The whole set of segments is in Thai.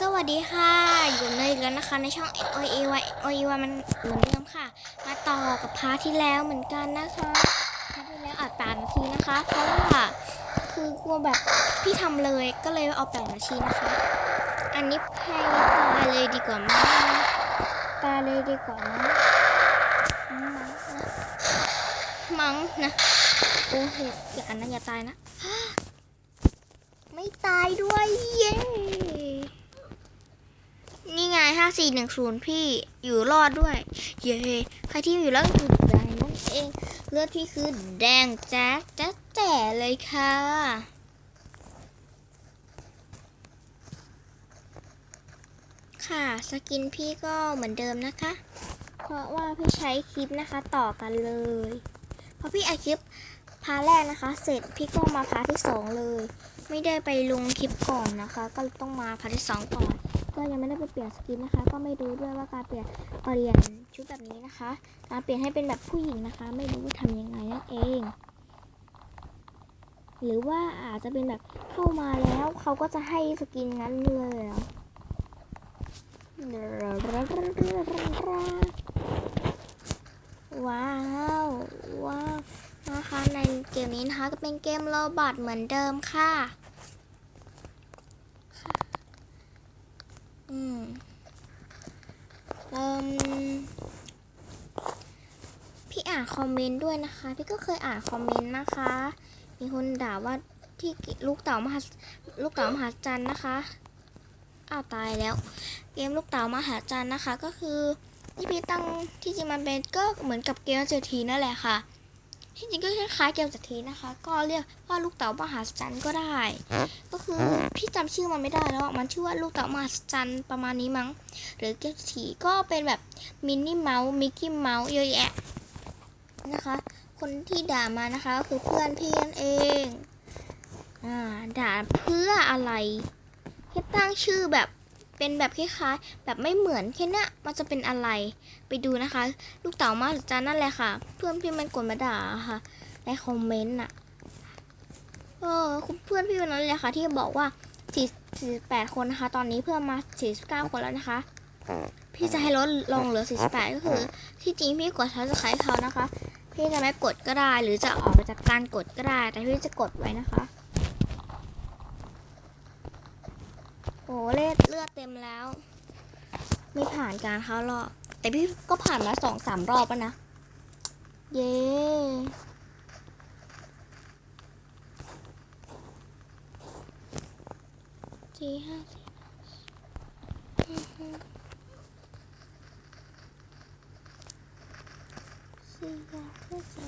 สวัสดีค่ะ อยู่ในอีกแล้วนะคะในช่อง o e y o e y มันเหมือนเดิมค่ะ มาต่อกับพาร์ทที่แล้วเหมือนกันนะคะพาร์ทที่แล้วอัดแปดนาทีนะคะ เพราะว่าคือกลัวแบบพี่ทำเลยก็เลยเอาแปดนาทีนะคะ อันนี้ให้ตายเลยดีกว่ามั้งตายเลยดีกว่ามั้งมั้งนะมั้งนะโอ้เหตุอย่าอันนั้นอย่าตายนะ ไม่ตายด้วยเย้ ห้าสี่หนึ่งศูนย์พี่อยู่รอดด้วย เย้ใครที่อยู่รอดคือแดงนั่นเองเลือดพี่คือแดงแจ๊ดแจ๊ดแจ๋เลยค่ะค่ะสกินพี่ก็เหมือนเดิมนะคะ เพราะว่าพี่ใช้คลิปนะคะต่อกันเลยพอพี่อัดคลิปพาแรกนะคะ เสร็จพี่ก็มาพาที่สองเลย ไม่ได้ไปลงคลิปก่อนนะคะ ก็ต้องมาพาที่สองก่อน ก็ยังไม่ได้ไปเปลี่ยนสกินนะคะ ก็ไม่รู้ด้วยว่าการเปลี่ยนเปลี่ยนชุดแบบนี้นะคะ การเปลี่ยนให้เป็นแบบผู้หญิงนะคะ ไม่รู้ว่าทำยังไงนั่นเอง หรือว่าอาจจะเป็นแบบเข้ามาแล้วเขาก็จะให้สกินงั้นเลยว้าวว้าวนะคะในเกมนี้นะคะจะเป็นเกมโรบอทเหมือนเดิมค่ะ อืมเอ่มพี่อ่านคอมเมนต์ด้วยนะคะ พี่ก็เคยอ่านคอมเมนต์นะคะ มีคนด่าว่าที่ลูกเต๋ามหัศลูกเต๋ามหาจันนะคะอ้าวตายแล้ว เกมลูกเต๋ามหาจันนะคะ ก็คือที่พี่ตั้งที่จริงมันเป็นก็เหมือนกับเกมเศรษฐีนั่นแหละค่ะ ที่จริงก็คล้ายๆเกมเศรษฐีนะคะ ก็เรียกว่าลูกเต๋ามหาจันทร์ก็ได้ ก็คือพี่จำชื่อมันไม่ได้แล้วอะมันชื่อว่าลูกเต๋ามหัศจรรย์ประมาณนี้มั้ง หรือเกมถีก็เป็นแบบมินนี่เมาส์มิกกี้เมาส์เยอะแยะนะคะ คนที่ด่ามานะคะก็คือเพื่อนพี่นั่นเองอ่าด่าเพื่ออะไรแค่ตั้งชื่อแบบ เป็นแบบคล้ายๆแบบไม่เหมือนแค่นี้มันจะเป็นอะไร ไปดูนะคะ ลูกเต๋ามาหัศจรรย์นั่นแหละค่ะ เพื่อนพี่มันกดมาด่าค่ะ ในคอมเมนต์น่ะเออคุณเพื่อนพี่วันนั้นเลยค่ะ ที่บอกว่า48 คนนะคะ ตอนนี้เพิ่มมา 49 คนแล้วนะคะ พี่จะให้ลดลงเหลือ 48 ก็คือ ที่จริงพี่กดทัชไคเขานะคะ พี่จะไม่กดก็ได้ หรือจะออกไปจากการกดก็ได้ แต่พี่จะกดไว้นะคะ โอ้เลือดเลือดเต็มแล้ว ไม่ผ่านการเข้ารอบ แต่พี่ก็ผ่านมาสองสามรอบแล้วนะ เย้สี่ห้าสี่สี่ห้าสี่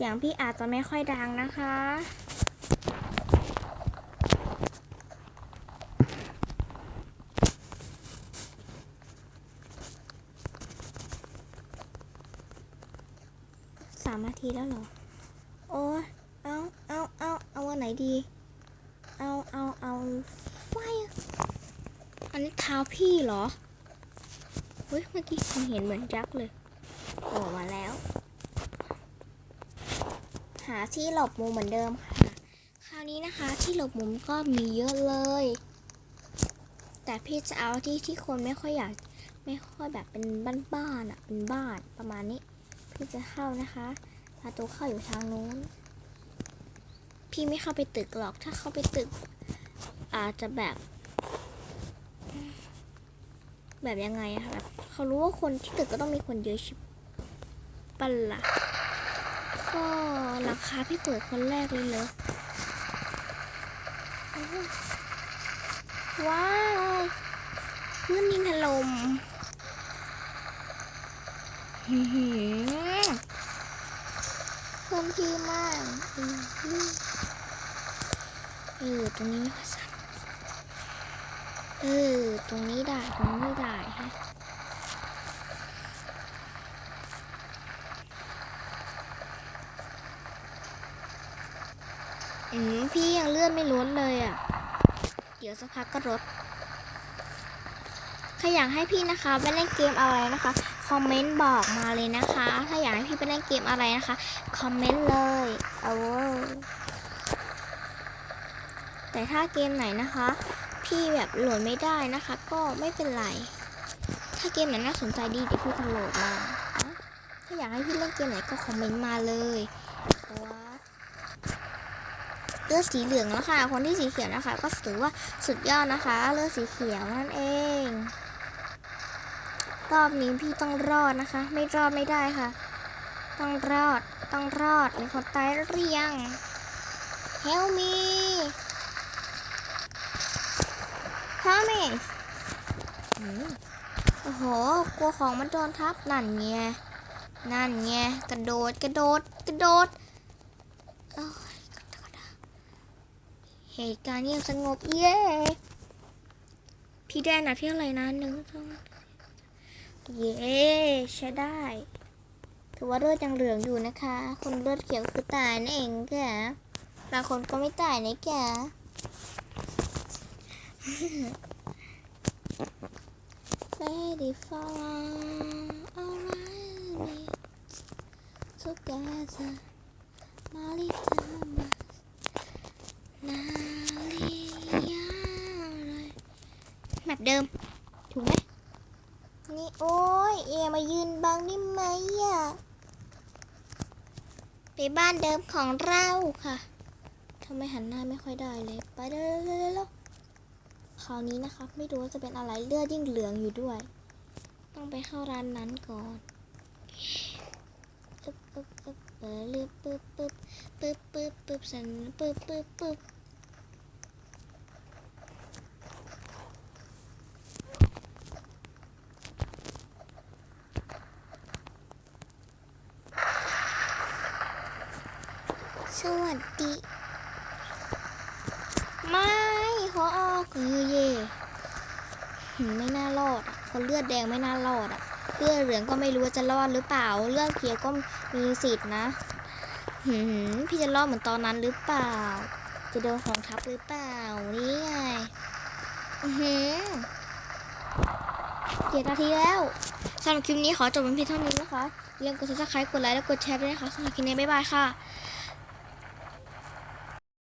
สี่เสียงพี่อาจจะไม่ค่อยดังนะคะ สามนาทีแล้วเหรอ โอ้เอาเอาเอาเอาวันไหนดี เอาเอาเอาไฟอะอันนี้เท้าพี่เหรอเฮ้ยเมื่อกี้ผมเห็นเหมือนยักษ์เลยโผล่มาแล้ว หา ที่หลบมุมเหมือนเดิมค่ะ คราวนี้นะคะที่หลบมุมก็มีเยอะเลย แต่พี่จะเอาที่ที่คนไม่ค่อยอยากไม่ค่อยแบบเป็นบ้านๆอะเป็นบ้านประมาณนี้ พี่จะเข้านะคะประตูเข้าอยู่ทางนู้น พี่ไม่เข้าไปตึกหรอกถ้าเข้าไปตึก อาจจะแบบ แบบยังไงอะคะแบบเขารู้ว่าคนที่ตึกก็ต้องมีคนเยอะชิบปันละ ก็ราคาพี่เปิดคนแรกเลยเหรอว้าวเพื่อนยิงถล่มอื้อหือเพิ่มพี่มากอือหือเออตรงนี้ไม่ค่อยสั่นเออตรงนี้ได้ตรงนี้ไม่ได้ฮะ อืมพี่ยังเลื่อนไม่ลดเลยอะ เดี๋ยวสักพักก็ลดใครอยากให้พี่นะคะไปเล่นเกมอะไรนะคะ คอมเมนต์บอกมาเลยนะคะ ถ้าอยากให้พี่ไปเล่นเกมอะไรนะคะ คอมเมนต์เลยเอาเว้ยแต่ถ้าเกมไหนนะคะ พี่แบบโหลดไม่ได้นะคะ ก็ไม่เป็นไร ถ้าเกมไหนน่าสนใจดีเดี๋ยวพี่จะโหลดมา ถ้าอยากให้พี่เล่นเกมไหนก็คอมเมนต์มาเลยว้า เลือดสีเหลืองแล้วค่ะ คนที่สีเขียวนะคะ ก็ถือว่าสุดยอดนะคะ เลือดสีเขียวนั่นเอง รอบนี้พี่ต้องรอดนะคะ ไม่รอดไม่ได้ค่ะ ต้องรอด ต้องรอด มีคนตายหรือยัง Help me Promise อืมโอ้โห กลัวของมันโดนทับ นั่นไง นั่นไง กระโดด กระโดด กระโดดกระโดด เหตุการณ์เงียบสงบเย้พี่แดนนะที่อะไรนะหนึ่งสองเย้ใช้ได้ถือว่าเลือดยังเหลืองอยู่นะคะ คนเลือดเขียวคือตายนั่นเองแกบางคนก็ไม่ตายนะแก Ready for alright together Malitamas Nalia แบบ เดิม ถูกไหมนี่โอ้ยเอมายืนบังได้ไหมอะไปบ้านเดิมของเราค่ะทำไมหันหน้าไม่ค่อยได้เลย ไปเร็วๆๆคราวนี้นะคะไม่รู้ว่าจะเป็นอะไรเลือดยิ่งเหลืองอยู่ด้วย ต้องไปเข้าร้านนั้นก่อนปึ๊บปึ๊บปึ๊บปึ๊บปึ๊บปึ๊บปึ๊บปึ๊บปึ๊บปึ๊บปึ๊บ สวัสดี ไม่ขอออกเย่หืมไม่น่ารอดอะคนเลือดแดงไม่น่ารอดอะเลือดเหลืองก็ไม่รู้ว่าจะรอดหรือเปล่า เลือดเขียวก็มีสิทธิ์นะหืมพี่จะรอดเหมือนตอนนั้นหรือเปล่า จะโดนของทับหรือเปล่านี่ไงหือเจ็ดนาทีแล้วสำหรับคลิปนี้ขอจบเป็นเพียงเท่านี้นะคะอย่าลืมกดซับสไครต์กดไลค์และกดแชร์ด้วยนะคะสำหรับคลิปนี้บ๊ายบายค่ะ